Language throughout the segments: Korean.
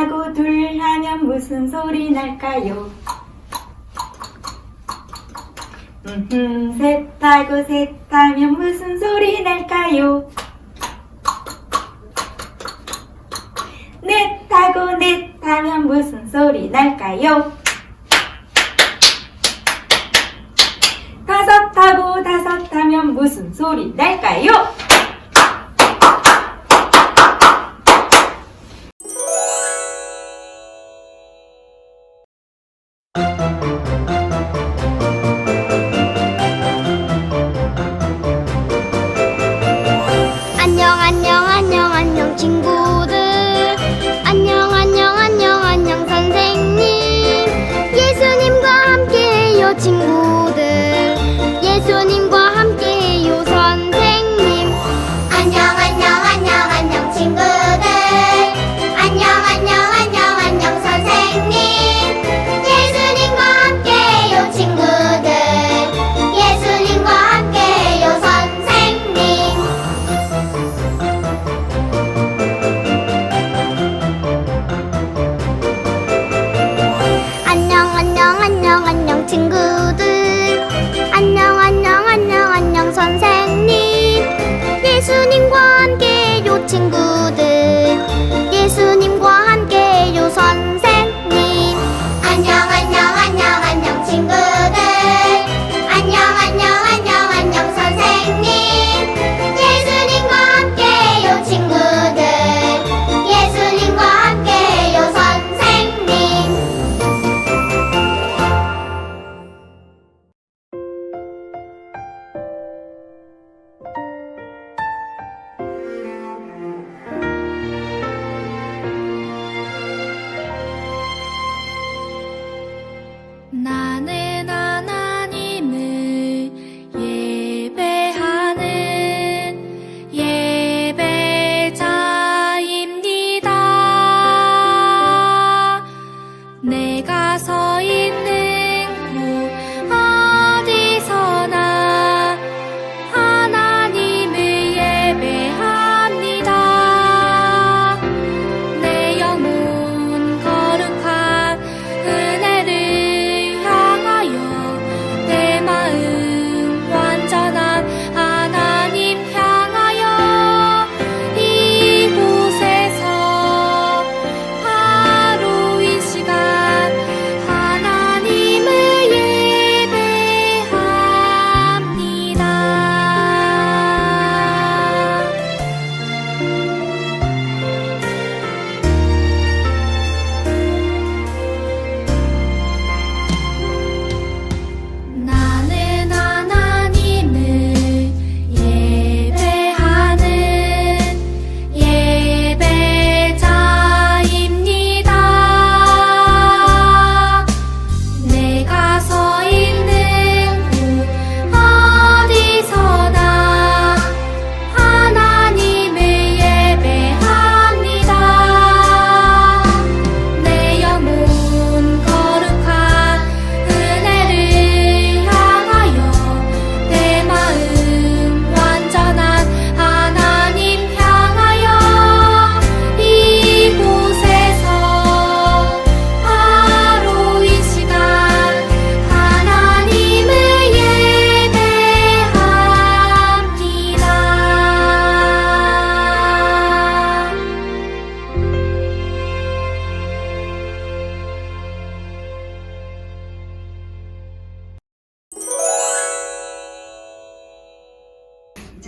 하고 둘 하면 무슨 소리 날까요? 음흠, 셋하고 셋 하면 무슨 소리 날까요? 넷하고 넷 하면 무슨 소리 날까요? 다섯하고 다섯 하면 무슨 소리 날까요?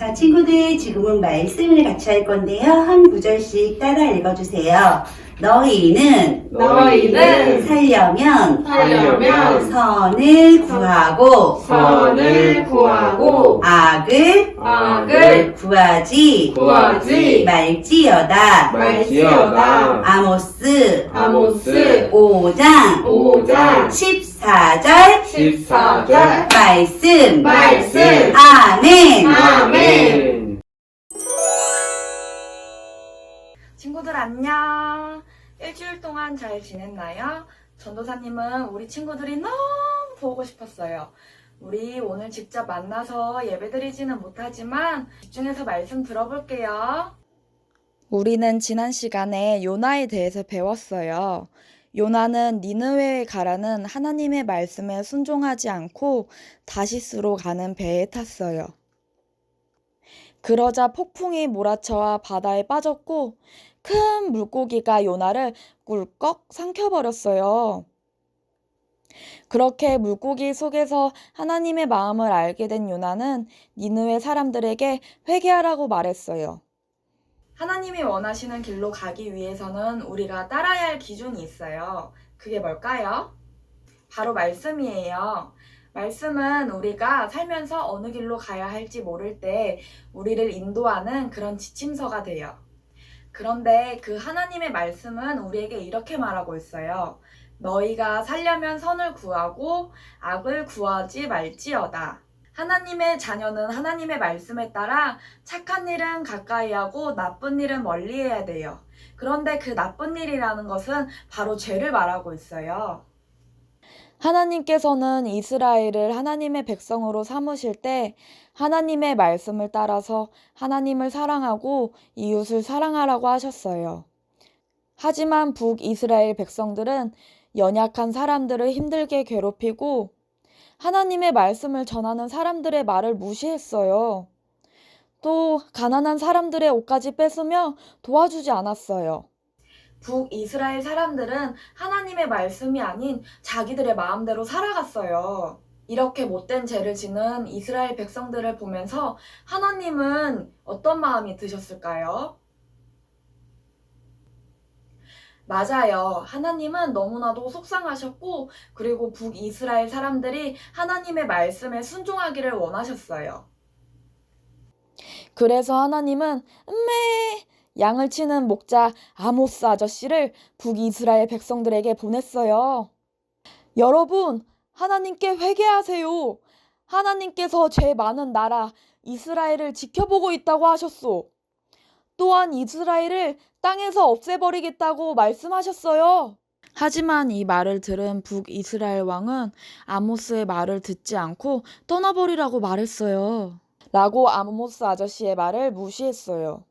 자, 친구들 지금은 말씀을 같이 할 건데요. 한 구절씩 따라 읽어주세요. 너희는 너희는 살려면 살려면 선을 구하고 선을 구하고 악을 악을 구하지 구하지 말지어다. 말지어다 아모스 아모스 5장 5장 14절 14절 말씀 말씀 아멘 아멘 친구들 안녕. 일주일 동안 잘 지냈나요? 전도사님은 우리 친구들이 너무 보고 싶었어요. 우리 오늘 직접 만나서 예배드리지는 못하지만 집중해서 말씀 들어볼게요. 우리는 지난 시간에 요나에 대해서 배웠어요. 요나는 니느웨에 가라는 하나님의 말씀에 순종하지 않고 다시스로 가는 배에 탔어요. 그러자 폭풍이 몰아쳐와 바다에 빠졌고 큰 물고기가 요나를 꿀꺽 삼켜버렸어요. 그렇게 물고기 속에서 하나님의 마음을 알게 된 요나는 니느웨 사람들에게 회개하라고 말했어요. 하나님이 원하시는 길로 가기 위해서는 우리가 따라야 할 기준이 있어요. 그게 뭘까요? 바로 말씀이에요. 말씀은 우리가 살면서 어느 길로 가야 할지 모를 때 우리를 인도하는 그런 지침서가 돼요. 그런데 그 하나님의 말씀은 우리에게 이렇게 말하고 있어요. 너희가 살려면 선을 구하고 악을 구하지 말지어다. 하나님의 자녀는 하나님의 말씀에 따라 착한 일은 가까이 하고 나쁜 일은 멀리 해야 돼요. 그런데 그 나쁜 일이라는 것은 바로 죄를 말하고 있어요. 하나님께서는 이스라엘을 하나님의 백성으로 삼으실 때 하나님의 말씀을 따라서 하나님을 사랑하고 이웃을 사랑하라고 하셨어요. 하지만 북이스라엘 백성들은 연약한 사람들을 힘들게 괴롭히고 하나님의 말씀을 전하는 사람들의 말을 무시했어요. 또 가난한 사람들의 옷까지 뺏으며 도와주지 않았어요. 북이스라엘 사람들은 하나님의 말씀이 아닌 자기들의 마음대로 살아갔어요. 이렇게 못된 죄를 지는 이스라엘 백성들을 보면서 하나님은 어떤 마음이 드셨을까요? 맞아요. 하나님은 너무나도 속상하셨고, 그리고 북이스라엘 사람들이 하나님의 말씀에 순종하기를 원하셨어요. 그래서 하나님은, 음메! 양을 치는 목자 아모스 아저씨를 북이스라엘 백성들에게 보냈어요. 여러분, 하나님께 회개하세요. 하나님께서 죄 많은 나라 이스라엘을 지켜보고 있다고 하셨소. 또한 이스라엘을 땅에서 없애버리겠다고 말씀하셨어요. 하지만 이 말을 들은 북이스라엘 왕은 아모스의 말을 듣지 않고 떠나버리라고 말했어요. 라고 아모스 아저씨의 말을 무시했어요.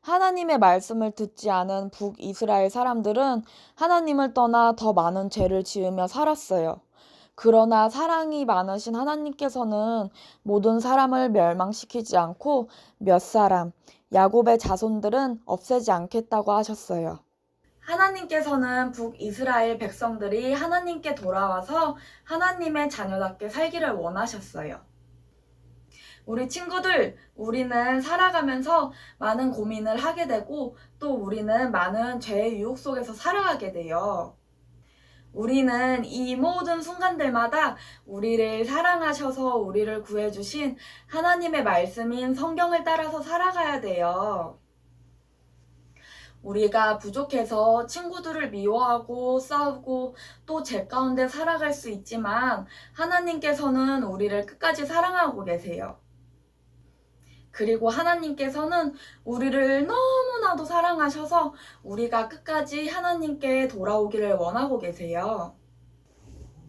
하나님의 말씀을 듣지 않은 북이스라엘 사람들은 하나님을 떠나 더 많은 죄를 지으며 살았어요. 그러나 사랑이 많으신 하나님께서는 모든 사람을 멸망시키지 않고 몇 사람, 야곱의 자손들은 없애지 않겠다고 하셨어요. 하나님께서는 북이스라엘 백성들이 하나님께 돌아와서 하나님의 자녀답게 살기를 원하셨어요. 우리 친구들, 우리는 살아가면서 많은 고민을 하게 되고 또 우리는 많은 죄의 유혹 속에서 살아가게 돼요. 우리는 이 모든 순간들마다 우리를 사랑하셔서 우리를 구해주신 하나님의 말씀인 성경을 따라서 살아가야 돼요. 우리가 부족해서 친구들을 미워하고 싸우고 또 죄 가운데 살아갈 수 있지만 하나님께서는 우리를 끝까지 사랑하고 계세요. 그리고 하나님께서는 우리를 너무나도 사랑하셔서 우리가 끝까지 하나님께 돌아오기를 원하고 계세요.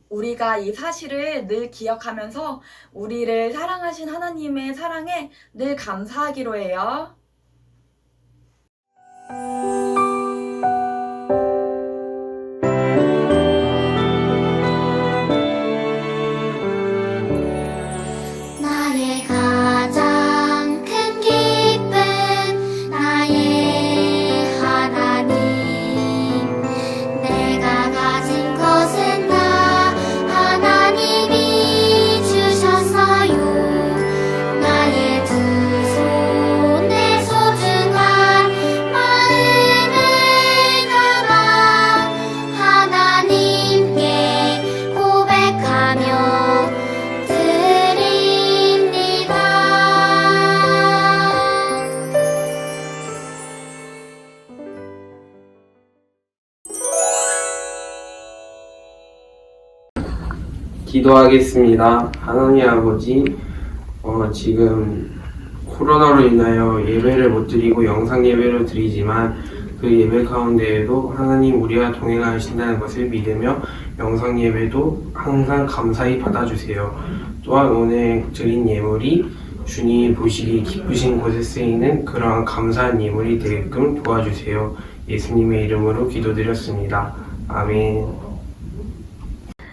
우리가 이 사실을 늘 기억하면서 우리를 사랑하신 하나님의 사랑에 늘 감사하기로 해요. 기도하겠습니다. 하나님 아버지, 어, 지금 코로나로 인하여 예배를 못 드리고 영상 예배로 드리지만 그 예배 가운데에도 하나님 우리와 동행하신다는 것을 믿으며 영상 예배도 항상 감사히 받아주세요. 또한 오늘 드린 예물이 주님이 보시기 기쁘신 곳에 쓰이는 그러한 감사한 예물이 되게끔 도와주세요. 예수님의 이름으로 기도드렸습니다. 아멘.